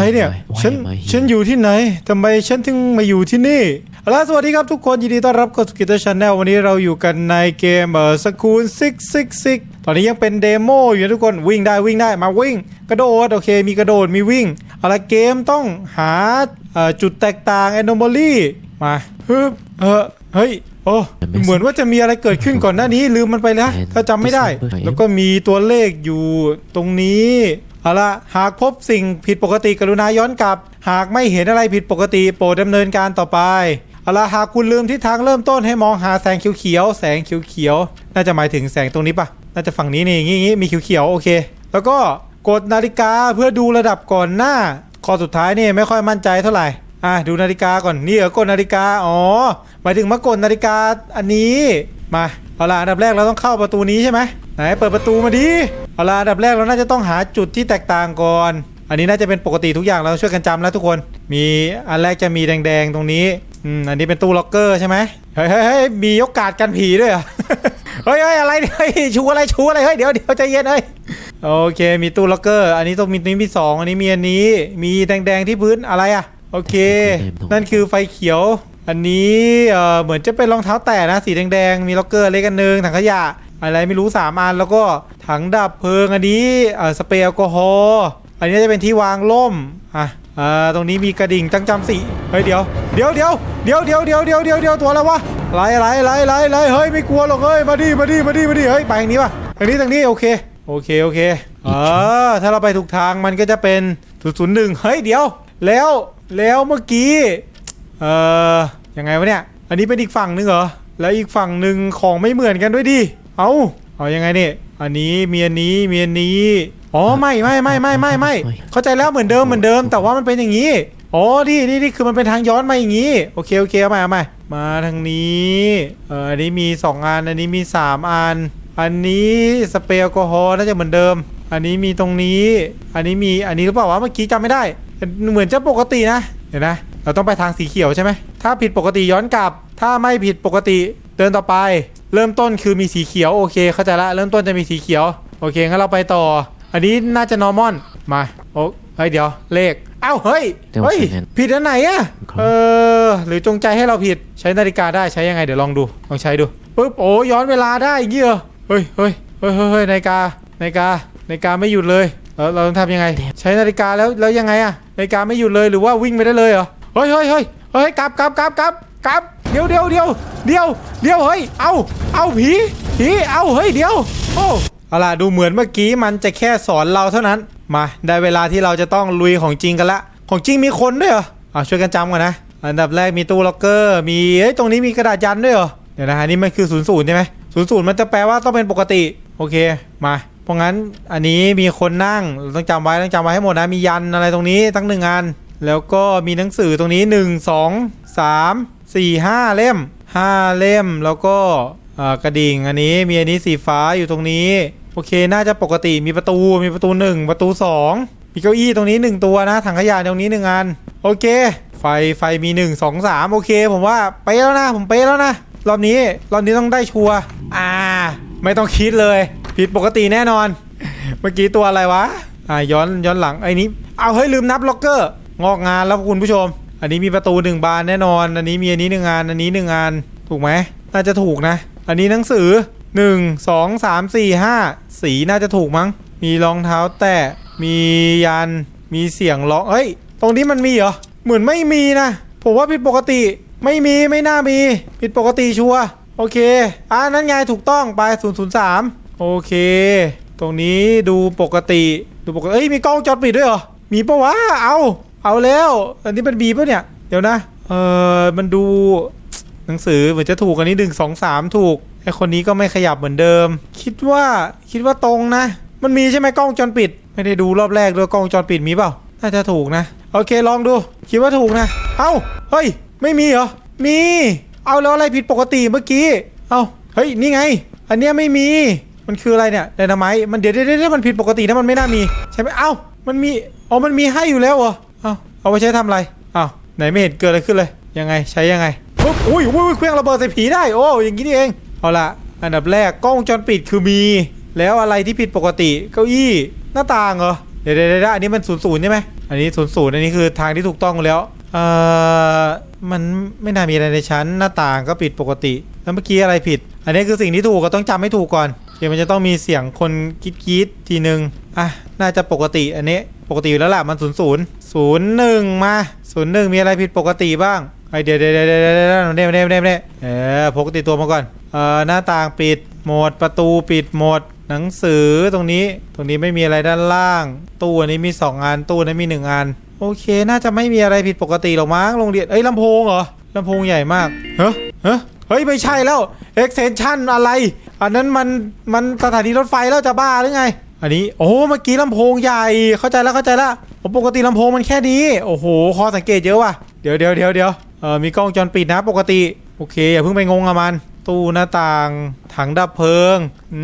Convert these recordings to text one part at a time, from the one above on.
อะไรเนี่ย ฉัน ฉันอยู่ที่ไหนทำไมฉันถึงมาอยู่ที่นี่เอาล่ะสวัสดีครับทุกคน ยินดีต้อนรับเข้าสู่กิตชาแนลวันนี้เราอยู่กันในเกมเอ่อสกูลซิกซิกซิกตอนนี้ยังเป็นเดโมอยู่นะทุกคนวิ่งได้วิ่งได้มาวิ่ง กระโดด โอเค มีกระโดดมีวิ่งเอาล่ะเกมต้องหาเอ่อจุดแตกต่าง anomaly มาฮึบเออเฮ้ยโอ้เหมือนว่าจะมีอะไรเกิดขึ้นก่อนหน้านี้ลืมมันไปแล้วถ้าจำไม่ได้ แล้วก็มีตัวเลขอยู่ตรงนี้เอาละหากพบสิ่งผิดปกติกรุณาย้อนกลับ หากไม่เห็นอะไรผิดปกติโปรดดำเนินการต่อไปเอาละหากคุณลืมทิศทางเริ่มต้นให้มองหาแสงเขียวๆแสงเขียวๆน่าจะหมายถึงแสงตรงนี้ปะน่าจะฝั่งนี้นี่อย่างงี้อย่างงี้มีเขียวๆโอเค แล้วก็กดนาฬิกาเพื่อดูระดับก่อนหน้าข้อสุดท้ายนี่ไม่ค่อยมั่นใจเท่าไหร่ อะดูนาฬิกาก่อนนี่เหรอกดนาฬิกาอ๋อหมายถึงมากดนาฬิกาอันนี้มาเอาล่ะอันดับแรกเราต้องเข้าประตูนี้ใช่ไหมไหนเปิดประตูมาดิเอาล่ะอันดับแรกเราน่าจะต้องหาจุดที่แตกต่างก่อน อันนี้น่าจะเป็นปกติทุกอย่างเราช่วยกันจำแล้วทุกคน มีอันแรกจะมีแดงๆตรงนี้อืมอันนี้เป็นตู้ล็อกเกอร์ใช่ไหมเฮ้ยเฮ้ยเฮ้มียกการ์ดกันผีด้วยเหรอเฮ้ยเฮ้ยอะไรเนี่ยเฮ้ยชูอะไรชูอะไรเฮ้ยเดี๋ยวเดี๋ยวใจเย็นเฮ้ยโอเคมีตู้ล็อกเกอร์ อันนี้ต้องมีนี้มีสองอันนี้มีอันนี้ มีแดงๆที่พื้นอะไรอะ โอเค นั่นคือไฟเขียว อันนี้เอ่อเหมือนจะเป็นรองเท้าแตะนะสีแดงๆ มีล็อกเกอร์เล็กกันหนึ่งถังขยะ อะไรไม่รู้สามอัน แล้วก็ถังดับเพลิงอันนี้เอ่อสเปรย์แอลกอฮอล์อันนี้จะเป็นที่วางล่มอะอ่าตรงนี้มีกระดิ่งจังจำสีเฮ้ยเดี๋ยวเดี๋ยวเดี๋ยวเดี๋ยวเดี๋ยวเดี๋ยวเดี๋ยวเดี๋ยวเดี๋ยวตัวอะไรวะไรไรไรไรไรเฮ้ยไม่กลัวหรอกเฮ้ยมาดิมาดิมาดิมาดิเฮ้ยไปทางนี้ป่ะทางนี้ทางนี้โอเคโอเคโอเคเออถ้าเราไปถูกทางมันก็จะเป็น001เฮ้ยเดี๋ยวแล้ว แล้วเมื่อกี้ เอ่อ ยังไงวะเนี่ย อันนี้เป็นอีกฝั่งหนึงเหรอ แล้วอีกฝั่งหนึ่งของไม่เหมือนกันด้วยดิ เอาเอายังไงเนี่ยอันนี้มีอันนี้มีอันนี้ อ๋อไม่ไม่ไม่ไม่ไม่ไม่ เข้าใจแล้วเหมือนเดิมเหมือนเดิม แต่ว่ามันเป็นอย่างนี้ อ๋อนี่นี่นี่คือมันเป็นทางย้อนมาอย่างนี้ โอเคโอเคเอาใหม่เอาใหม่มาทางนี้ เอออันนี้มีสองอัน อันนี้มีสามอัน อันนี้สเปรย์แอลกอฮอล์น่าจะเหมือนเดิม อันนี้มีตรงนี้ อันนี้มี อันนี้หรือเปล่าวะ เมื่อกี้จำไม่ได้ เหมือนจะปกตินะ เห็นนะเราต้องไปทางสีเขียวใช่ไหม ถ้าผิดปกติย้อนกลับ ถ้าไม่ผิดปกติเดินต่อไป เริ่มต้นคือมีสีเขียวโอเคเข้าใจละ เริ่มต้นจะมีสีเขียว โอเคงั้นเราไปต่อ อันนี้น่าจะ normal มาโอ้เฮ้ยเดี๋ยวเลขเอ้าเฮ้ยเฮ้ยผิดอันไหนอะเออหรือจงใจให้เราผิดใช้นาฬิกาได้ใช้ยังไงเดี๋ยวลองดูลองใช้ดูปึ๊บโอ้ย้อนเวลาได้อย่างงี้เหรอเฮ้ยเฮ้ยเฮ้ยเฮ้ยเฮ้ยนาฬิกานาฬิกานาฬิกาไม่หยุดเลย เราเราต้องทำยังไง ใช้นาฬิกาแล้วแล้วยังไงอะนาฬิกาไม่หยุดเลยหรือว่าวิ่งไปได้เลยเหรอเฮ้ยเฮ้ยเฮ้ยเฮ้ยกลับกลับกลับกลับกลับเดี๋ยวเดี๋ยวเดี๋ยวเดี๋ยวเดี๋ยวเฮ้ยเอาเอาผีผีเอาเฮ้ยเดี๋ยวโอ้เอาล่ะดูเหมือนเมื่อกี้มันจะแค่สอนเราเท่านั้นมาได้เวลาที่เราจะต้องลุยของจริงกันละ ของจริงมีคนด้วยเหรอเอาช่วยกันจำก่อนนะอันดับแรกมีตู้ล็อกเกอร์มีเอ้ยตรงนี้มีกระดาษยันด้วยเหรอเดี๋ยวนะอันนี้มันคือศูนย์ศูนย์ใช่ไหมศูนย์ศูนย์มันจะแปลว่าต้องเป็นปกติโอเคมา ราะงั้นอันนี้มีคนนั่งต้องจำไว้ต้องจำไว้ให้หมดนะมียันอะไรตรงนี้ตั้งหนึ่งอัน แล้วก็มีหนังสือตรงนี้ 1 2 3 4 5 เล่ม 5 เล่มแล้วก็กระดิ่งอันนี้มีอันนี้สีฟ้าอยู่ตรงนี้ โอเคน่าจะปกติมีประตูมีประตู 1 ประตู 2 มีเก้าอี้ตรงนี้ 1 ตัวนะ ถังขยะตรงนี้1อัน โอเค ไฟไฟมี 1 2 3 โอเค ผมว่าไปะแล้วนะ ผมเป๊ะแล้วนะ รอบนี้รอบนี้ต้องได้ชัวร์อ่า ไม่ต้องคิดเลย ผิดปกติแน่นอน เมื่อกี้ตัวอะไรวะอ่าย้อนย้อนหลังไอ้นี้เอาเฮ้ยลืมนับล็อกเกอร์ งอกงานแล้วคุณผู้ชม อันนี้มีประตูหนึ่งบานแน่นอน อันนี้มีอันนี้หนึ่งงาน อันนี้หนึ่งงาน ถูกไหมน่าจะถูกนะ อันนี้หนังสือหนึ่งสองสามสี่ห้าสีน่าจะถูกมั้ง มีรองเท้าแตะมียัน มีเสียงร้องเฮ้ย ตรงนี้มันมีเหรอ เหมือนไม่มีนะ ผมว่าผิดปกติ ไม่มีไม่น่ามี ผิดปกติชัว โอเค อ่านั่นไงถูกต้องไป003 โอเค ตรงนี้ดูปกติ ดูปกติ เอ้ย มีกล้องจอดปิดด้วยเหรอ มีปะวะ เอา เอาแล้ว อันนี้เป็นบีปะเนี่ย เดี๋ยวนะ เออมันดูหนังสือเหมือนจะถูกอันนี้หนึ่งสองสามถูก ไอคนนี้ก็ไม่ขยับเหมือนเดิม คิดว่าคิดว่าตรงนะ มันมีใช่ไหมกล้องวงจรปิด ไม่ได้ดูรอบแรกด้วยกล้องวงจรปิดมีเปล่า น่าจะถูกนะ โอเคลองดู คิดว่าถูกนะ เอ้า เฮ้ย ไม่มีเหรอ มี เอาแล้วอะไรผิดปกติเมื่อกี้ เอ้า เฮ้ย นี่ไง อันเนี้ยไม่มี มันคืออะไรเนี่ยไดนาไมต์มันเดี๋ยวเดี๋ยวเดี๋ยวมันผิดปกตินะมันไม่น่ามีใช่ไหมเอ้ามันมีอ๋อมันมีให้อยู่แล้วเหรอเอ้าเอาไปใช้ทำอะไรเอ้าไหนไม่เห็นเกิดอะไรขึ้นเลย ยังไงใช้ยังไงปุ๊บอุ้ยอุ้ยเครื่องระเบิดใส่ผีได้โอ้อย่างนี้นี่เองเอาละอันดับแรกกล้องวงจรปิดคือมี แล้วอะไรที่ผิดปกติเก้าอี้หน้าต่างเหรอเดี๋ยวเดี๋ยวอันนี้มันศูนย์ศูนย์ใช่ไหมอันนี้ศูนย์ศูนย์อันนี้คือทางที่ถูกต้องแล้วเอ่อมันไม่น่ามีอะไรในชั้นหน้าต่างก็ปิดปกติ แล้วเมื่อกี้อะไรผิด อันนี้คือสิ่งที่ถูกก็ต้องจำให้ถูกก่อน โอเคมันจะต้องมีเสียงคนกีดกีดทีหนึ่งอะ น่าจะปกติอันนี้ปกติอยู่แล้วล่ะมันศูนย์ศูนย์ศูนย์หนึ่งมาศูนย์หนึ่งมีอะไรผิดปกติบ้างไอเดี๋ยวเดี๋ยวเดี๋ยวเดี๋ยวเดี๋ยวเดี๋ยวเดี๋ยวเดี๋ยวเออพกติดตัวมาก่อนเอ่อหน้าต่างปิดหมดประตูปิดหมดหนังสือตรงนี้ตรงนี้ไม่มีอะไรด้านล่าง ตู้อันนี้มีสองอันตู้นั้นมีหนึ่งอันโอเค น่าจะไม่มีอะไรผิดปกติหรอกมั้งโรงเรียนเอ้ยลำโพงเหรอลำโพงใหญ่มากเฮ้ยเฮ้ยเฮ้ย ไม่ใช่แล้ว extension อะไร อันนั้นมันมันสถานีรถไฟแล้วจะบ้าหรือไง อันนี้โอ้เมื่อกี้ลำโพงใหญ่เข้าใจแล้วเข้าใจแล้วผมปกติลำโพงมันแค่นี้โอ้โหคอสังเกตเยอะว่ะเดี๋ยวเดี๋ยวเดี๋ยวเดี๋ยวเออมีกล้องจรปิดนะปกติ โอเคอย่าเพิ่งไปงงกับมัน ตู้หน้าต่างถังดับเพลิงอื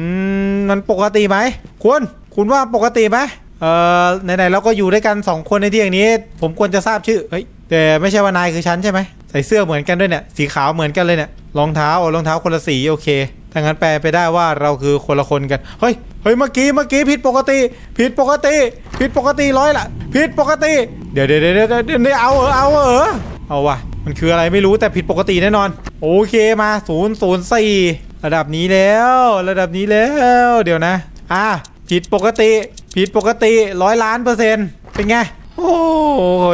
มมันปกติไหมคุณคุณว่าปกติไหมเอ่อไหนๆเราก็อยู่ด้วยกันสองคนในที่อย่างนี้ ผมควรจะทราบชื่อเฮ้ยแต่ไม่ใช่ว่านายคือฉันใช่ไหมใส่เสื้อเหมือนกันด้วยเนี่ยสีขาวเหมือนกันเลยเนี่ยรองเท้ารองเท้าคนละสีโอเค ถ้างั้นแปลไปได้ว่าเราคือคนละคนกัน เฮ้ย เฮ้ย เมื่อกี้ เมื่อกี้ผิดปกติ ผิดปกติ ผิดปกติร้อยละ ผิดปกติ เดี๋ยวเดี๋ยวเดี๋ยวเดี๋ยวเดี๋ยวเอาเหรอเอาเหรอเอาว่ะ มันคืออะไรไม่รู้แต่ผิดปกติแน่นอน โอเคมา0 0 4ระดับนี้แล้ว ระดับนี้แล้ว เดี๋ยวนะ อะ ผิดปกติ ผิดปกติร้อยล้านเปอร์เซ็นต์เป็นไง โอ้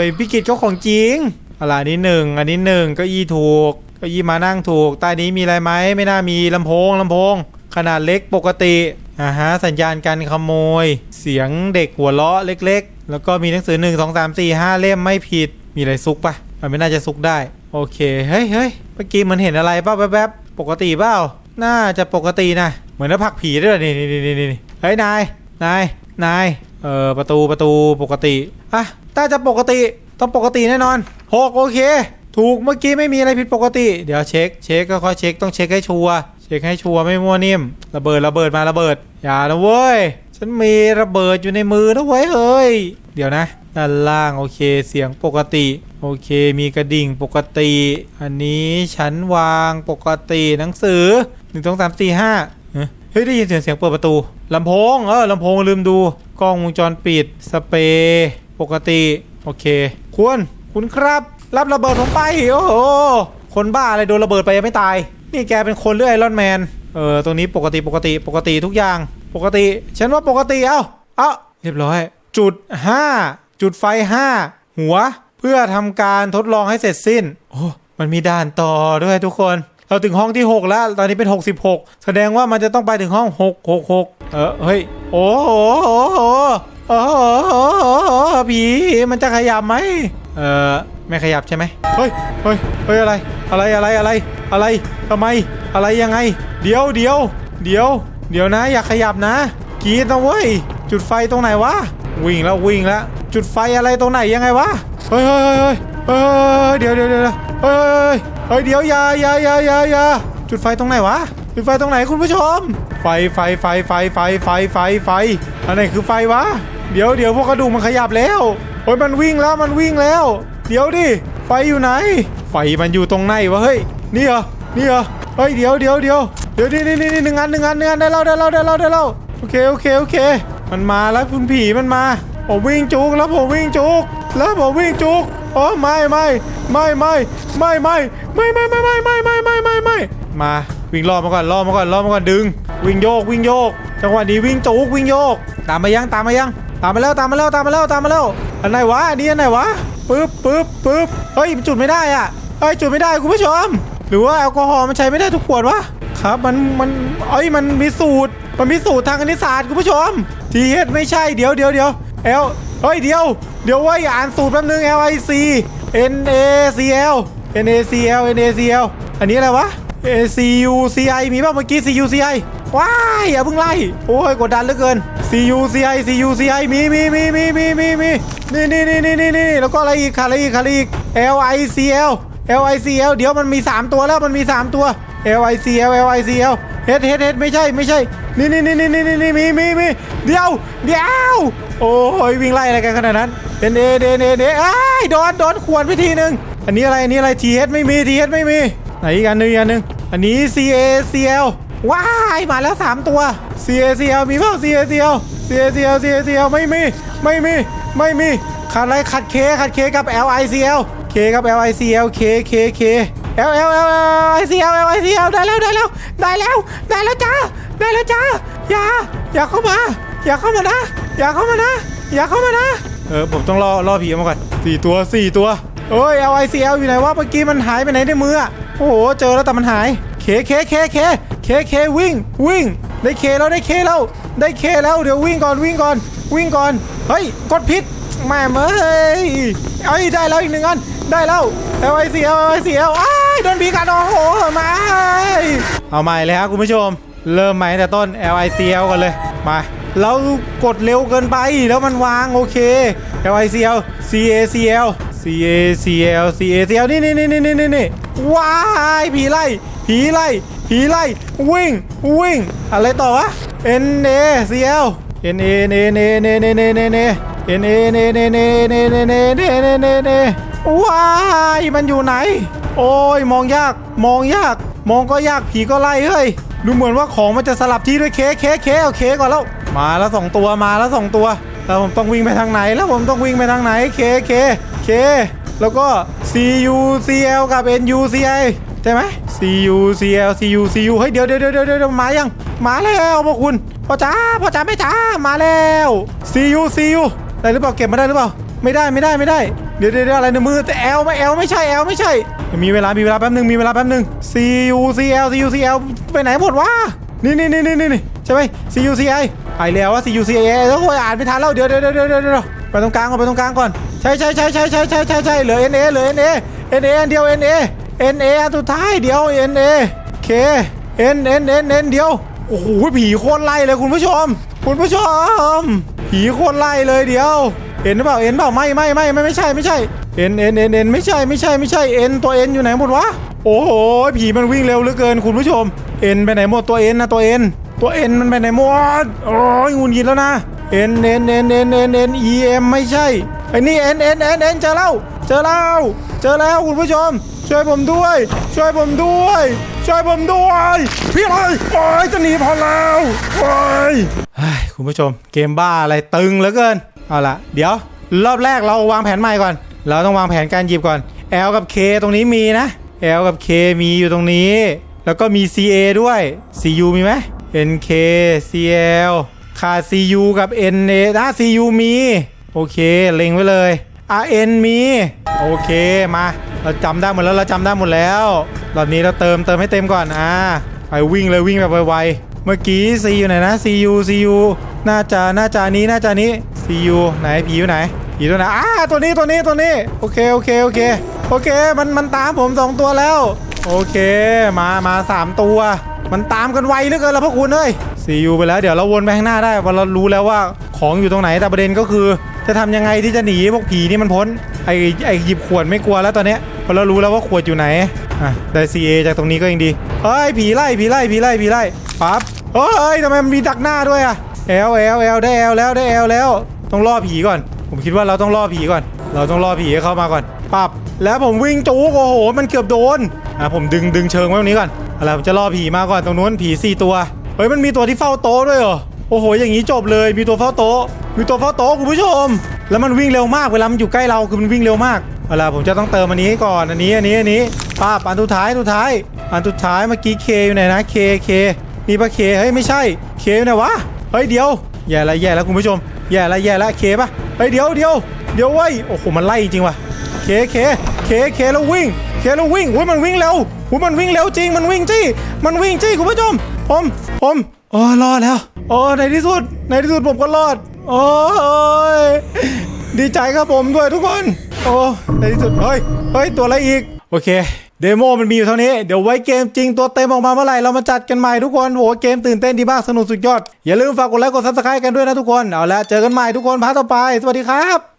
ยพี่กิจก็ของจริงอะไรอันนี้หนึ่งอันนี้หนึ่งก็ยี่ถูก ก็ยี่มานั่งถูก ใต้นี้มีอะไรไหมไม่น่ามีลำโพงลำโพง ขนาดเล็กปกติอ่าฮะสัญญาณการขโมย เสียงเด็กหัวเราะเล็ก ๆ แล้วก็มีหนังสือ 1 2 3 4 5 เล่มไม่ผิด มีอะไรซุกปะมันไม่น่าจะซุกได้ โอเค เฮ้ยเฮ้ยเมื่อกี้มันเห็นอะไรเปล่าแวบๆปกติเปล่าน่าจะปกตินะ เหมือนน้าผักผีด้วยนี่นี่นี่นี่เฮ้ยนายนายนายเอ่อประตูประตูปกติอะน่าจะปกติต้องปกติแน่นอนหกโอเค ถูกเมื่อกี้ไม่มีอะไรผิดปกติ เดี๋ยวเช็คเช็คก็ค่อยเช็คต้องเช็คให้ชัวร์เช็คให้ชัวร์ไม่มั่วนิ่ม ระเบิดระเบิดมาระเบิด อย่านะเว้ย ฉันมีระเบิดอยู่ในมือนะเว้ยเฮ้ย เดี๋ยวนะ ด้านล่างโอเคเสียงปกติ โอเคมีกระดิ่งปกติ อันนี้ชั้นวางปกติหนังสือ1 2 3 4 5เฮ้ยได้ยินเสียงเสียงเปิดประตูลำโพงเออลำโพงลืมดูกล้องวงจรปิดสเปรย์ปกติ โอเค คุณคุณครับ รับระเบิดผมไป โอ้โห คนบ้าอะไรโดนระเบิดไปยังไม่ตาย นี่แกเป็นคนเรื่อไอรอนแมน เออ ตรงนี้ปกติปกติปกติทุกอย่าง ปกติ ฉันว่าปกติ เอ้า เอ้า เรียบร้อย จุด 5 จุดไฟ 5 หัว เพื่อทำการทดลองให้เสร็จสิ้น โอ้ มันมีด่านต่อด้วยทุกคน เราถึงห้องที่ 6 แล้ว ตอนนี้เป็น 66 แสดงว่ามันจะต้องไปถึงห้อง 666 เออเฮ้ยโอ้โหโอ้โหโอ้โหโอ้โหผีมันจะขยับไหมเออไม่ขยับใช่ไหมเฮ้ยเฮ้ยเฮ้ยอะไร อะไรอะไรอะไรอะไรทำไมอะไรยังไง เดี๋ยวเดี๋ยวเดี๋ยว เดี๋ยวนะ อย่าขยับนะกีดนะเว้ยจุดไฟตรงไหนวะวิ่งแล้ววิ่งแล้วจุดไฟอะไรตรงไหนยังไงวะเฮ้ยเฮ้ยเฮ้ยเฮ้ยเฮ้ยเดี๋ยวเดี๋ยวเดี๋ยวเฮ้ย เฮ้ยเดี๋ยวอย่าอย่าอย่าอย่าอย่าจุดไฟตรงไหนวะ จุดไฟตรงไหนคุณผู้ชม ไฟไฟไฟไฟไฟไฟไฟไฟอันไหนคือไฟวะ เดี๋ยวเดี๋ยวพวกกระดูกมันขยับแล้วโอ้ยมันวิ่งแล้วมันวิ่งแล้ว เดี๋ยวดิไฟอยู่ไหน ไฟมันอยู่ตรงไหนวะเฮ้ยนี่เหรอนี่เหรอเฮ้ยเดี๋ยวเดี๋ยวเดี๋ยวเดี๋ยวนี่นี่นี่หนึ่งอันหนึ่งอันหนึ่งอันได้แล้วได้แล้วได้แล้วได้แล้วโอเคโอเคโอเค มันมาแล้วคุณผีมันมาผมวิ่งจุกแล้วผมวิ่งจุกแล้วผมวิ่งจุกโอ้ไม่ไม่ไม่ไม่ไม่ไม่ ไม่ไม่ไม่ไม่ไม่ไม่ไม่ไม่ไม่มาวิ่งรอบมาก่อนรอบมาก่อนรอบมาก่อนดึง วิ่งโยกวิ่งโยก จังหวะนี้วิ่งจุกวิ่งโยก ตามมายังตามมายัง ตามมาแล้วตามมาแล้วตามมาแล้วตามมาแล้วอันไหนวะอันนี้อันไหนวะปึ๊บปึ๊บปึ๊บเฮ้ยจุดไม่ได้อะเฮ้ยจุดไม่ได้คุณผู้ชมหรือว่าแอลกอฮอล์มันใช้ไม่ได้ทุกขวดวะครับมันมันเอ้ยมันมีสูตรมันมีสูตรทางคณิตศาสตร์คุณผู้ชมทีเอสไม่ใช่เดี๋ยวเดี๋ยวเดี๋ยวเอลเฮ้ยเดี๋ยวเดี๋ยวว่าอ่านสูตรแป๊บนึง L I C N A C L N A C L N A C L อันนี้อะไรวะ A C U C I มีป่ะเมื่อกี้ C U C I ว้ายอย่าเพิ่งไล่โอ้ยกดดันเหลือเกิน C U C I C U C I มีมีมีมีมีมีมีนี่นี่นี่นี่นี่นี่แล้วก็อะไรอีกขาดอะไรอีกขาดอะไรอีก L I C L L I C L เดี๋ยวมันมี 3 ตัวแล้วมันมี 3 ตัว L I C L L I C L เฮ็ดเฮ็ดเฮ็ดไม่ใช่ไม่ใช่ นี่นี่นี่นี่นี่นี่มีมีมีเดี๋ยวเดี๋ยวโอ้ยวิ่งไล่อะไรกันขนาดนั้นเดนเอเดนเอเดนไอ้โดนโดนขวนไปทีหนึ่ง อันนี้อะไร อันนี้อะไร T H ไม่มี T H ไม่มี ไหนอีกอันหนึงอีกอันหนึงอันนี้ C A C L ว้ายมาแล้ว 3 ตัว C A C L มีเปล่า C A C L C A C L C A C L ไม่มี ไม่มี ไม่มี ขาดอะไรขาดเคขาดเคกับ L I C L เคกับ L I C L เคเคเค L L L I C L L I C L ได้แล้วได้แล้วได้แล้วได้แล้วจ้าได้แล้วจ้าอย่าอย่าเข้ามาอย่าเข้ามานะอย่าเข้ามานะอย่าเข้ามานะเออผมต้องรอรอผีมาก่อนสี่ตัวสี่ตัว เอ้ย L I C L อยู่ไหนวะเมื่อกี้มันหายไปไหนในมืออะโอ้โหเจอแล้วแต่มันหายเคเคเคเคเคเควิ่งวิ่ง ได้เคแล้วได้เคแล้วได้เคแล้วเดี๋ยววิ่งก่อนวิ่งก่อน วิ่งก่อนเฮ้ยกดผิดแม่เมยเอ้ยได้แล้วอีกหนึ่งอันได้แล้ว L I C L L I C L อ้ายโดนผีกัดโอ้โหมาเอาใหม่เลยครับคุณผู้ชม เริ่มใหม่แต่ต้น L I C L กันเลยมาเรากดเร็วเกินไปแล้วมันวางโอเค L I C L C A C L C A C L C A C L นี่นี่นี่นี่นี่นี่ว้ายผีไล่ผีไล่ผีไล่วิ่งวิ่งอะไรต่อวะ N A C L N A N A N A N A N A N A N A N A N A N A N A N A N A N A N A ว้ายมันอยู่ไหน โอ้ยมองยากมองยาก มองก็ยากผีก็ไล่เฮ้ยดูเหมือนว่าของมันจะสลับที่ด้วยเคเคเคเอาเคก่อนแล้วมาแล้วสองตัวมาแล้วสองตัวแล้วผมต้องวิ่งไปทางไหนแล้วผมต้องวิ่งไปทางไหนเคเค เค แล้วก็ C U C L กับ N U C I ใช่ไหม C U C L C U C U เฮ้ยเดี๋ยวเดี๋ยวเดี๋ยวเดี๋ยวมายัง มาแล้วพวกคุณพ่อจ้าพ่อจ้าไม่จ้ามาแล้ว C U C U ได้หรือเปล่าเก็บมาได้หรือเปล่า ไม่ได้ไม่ได้ไม่ได้ เดี๋ยวเดี๋ยวเดี๋ยวอะไรในมือแต่ L ไม่ L ไม่ใช่ L ไม่ใช่ มีเวลามีเวลาแป๊บหนึงมีเวลาแป๊บหนึง C U C L C U C L ไปไหนหมดวะนี่นี่นี่นี่นี่ใช่ไหม C U C I ไปแล้วว่า C U C I แล้วโอ้ยอ่านไม่ทันแล้วเดี๋ยวเดี๋ยวเดี๋ยวเดี๋ยวเดี๋ยวไปตรงกลางก่อนไปตรงกลางก่อน ใช่ใช่ใช่ใช่ใช่ใช่ใช่ใช่เหลือ N A เหลือ N A N A อันเดียว N A N A อันสุดท้ายเดียว N A K N N N N เดียวโอ้โหผีโคตรไล่เลยคุณผู้ชม คุณผู้ชม ผีโคตรไล่เลยเดียวเห็นหรือเปล่าเอ็นเปล่าไม่ไม่ไม่ไม่ไม่ใช่ไม่ใช่เอ็นเอ็นเอ็นเอ็นไม่ใช่ไม่ใช่ไม่ใช่เอ็นตัวเอ็นอยู่ไหนหมดวะโอ้โหผีมันวิ่งเร็วเหลือเกินคุณผู้ชมเอ็นไปไหนหมดตัวเอ็นนะตัวเอ็นตัวเอ็นมันไปไหนหมดโอ้ยงุนยินแล้วนะเอ็นเอ็นเอ็นเอ็นเอ็นเอ็นเอ็มไม่ใช่ ไอ้นี่เอ็นเอ็นเอ็นเอ็นเจอแล้วเจอแล้วเจอแล้วคุณผู้ชม ช่วยผมด้วย ช่วยผมด้วย ช่วยผมด้วย พี่อะไรโอ้ยจะหนีพอแล้วโอ้ยเฮ้ยคุณผู้ชม เกมบ้าอะไรตึงเหลือเกินเอาละเดี๋ยว รอบแรกเราวางแผนใหม่ก่อน เราต้องวางแผนการหยิบก่อน L กับ K ตรงนี้มีนะ L กับ K มีอยู่ตรงนี้ แล้วก็มี CA ด้วย CU มีไหม NK CL ขาด CU กับ NA นะ CU มี โอเคเล็งไว้เลย RN มีโอเคมา เราจำได้หมดแล้วเราจำได้หมดแล้วรอบนี้เราเติมเติมให้เต็มก่อนอ่าไปวิ่งเลยวิ่งแบบไวๆเมื่อกี้ C อยู่ไหนนะ CU CU น่าจะน่าจะนี้น่าจะนี้ CU ไหนผีอยู่ไหนผีตัวไหนอ่าตัวนี้ตัวนี้ตัวนี้โอเคโอเคโอเคโอเคมันมันตามผมสองตัวแล้วโอเคมามาสามตัว มันตามกันไวเหลือเกินแล้วพวกคุณเอ้ย CU ไปแล้วเดี๋ยวเราวนไปข้างหน้าได้พราะเรารู้แล้วว่าของอยู่ตรงไหนแต่ประเด็นก็คือ จะทำยังไงที่จะหนีพวกผีนี่มันพ้น ไอไอหยิบขวดไม่กลัวแล้วตอนเนี้ยพราะเรารู้แล้วว่าขวดอยู่ไหนอะได้ CA จากตรงนี้ก็ยังดีเฮ้ยผีไล่ผีไล่ผีไล่ผีไล่ปั๊บเฮ้ยทำไมมันมีดักหน้าด้วยอะแอลแอลแอลได้แอลแล้วได้แอลแล้ว ต้องล่อผีก่อน ผมคิดว่าเราต้องล่อผีก่อน เราต้องล่อผีให้เข้ามาก่อนปั๊บแล้วผมวิ่งจู๊กโอ้โห มันเกือบโดนอะผมดึงดึงเชิงไว้ตรงนี้ก่อนอะไรผมจะล่อผีมาก่อนตรงนู้นผีสี่ตัวเฮ้ยมันมีตัวที่เฝ้าโต๊ะด้วยเหรอโอ้โหอย่างนี้จบเลยมีตัวเฝ้าโต๊ะ มีตัวเฝ้าโต๊ะคุณผู้ชม แล้วมันวิ่งเร็วมากเวลามันอยู่ใกล้เราคือมันวิ่งเร็วมากเวลาผมจะต้องเติมอันนี้ก่อนอันนี้อันนี้อันนี้ป้าอันสุดท้ายอันสุดท้าย อันสุดท้ายเมื่อกี้เคอยู่ไหนนะเคเคนี่ปะเคเฮ้ยไม่ใช่เคอยู่ไหนวะเฮ้ยเดี๋ยวแย่ละแย่แล้วคุณผู้ชมแย่ละแย่ละเคปะเฮ้ยเดี๋ยวเดี๋ยวเดี๋ยวเว้ยโอ้โหมันไล่จริงว่ะเคเคเคเคแล้ววิ่งเคแล้ววิ่งอุ้ยมันวิ่งเร็วอุ้ยมันวิ่งเร็วจริงมันวิ่งจี้มันวิ่งจี้คุณผู้ชมผมผมโอ้รอดแล้วโอ้ในที่สุดในที่สุดผมก็รอด โอ้ยดีใจครับผมด้วยทุกคน โอ้ในที่สุด เฮ้ย เฮ้ย ตัวอะไรอีก โอเค เดโมมันมีอยู่เท่านี้ เดี๋ยวไว้เกมจริงตัวเต็มออกมาเมื่อไหร่ เรามาจัดกันใหม่ทุกคน โห เกมตื่นเต้นดีมาก สนุกสุดยอด อย่าลืมฝากกดไลค์ กดซับสไครต์กันด้วยนะทุกคน เอาละเจอกันใหม่ทุกคนพาร์ทต่อไป สวัสดีครับ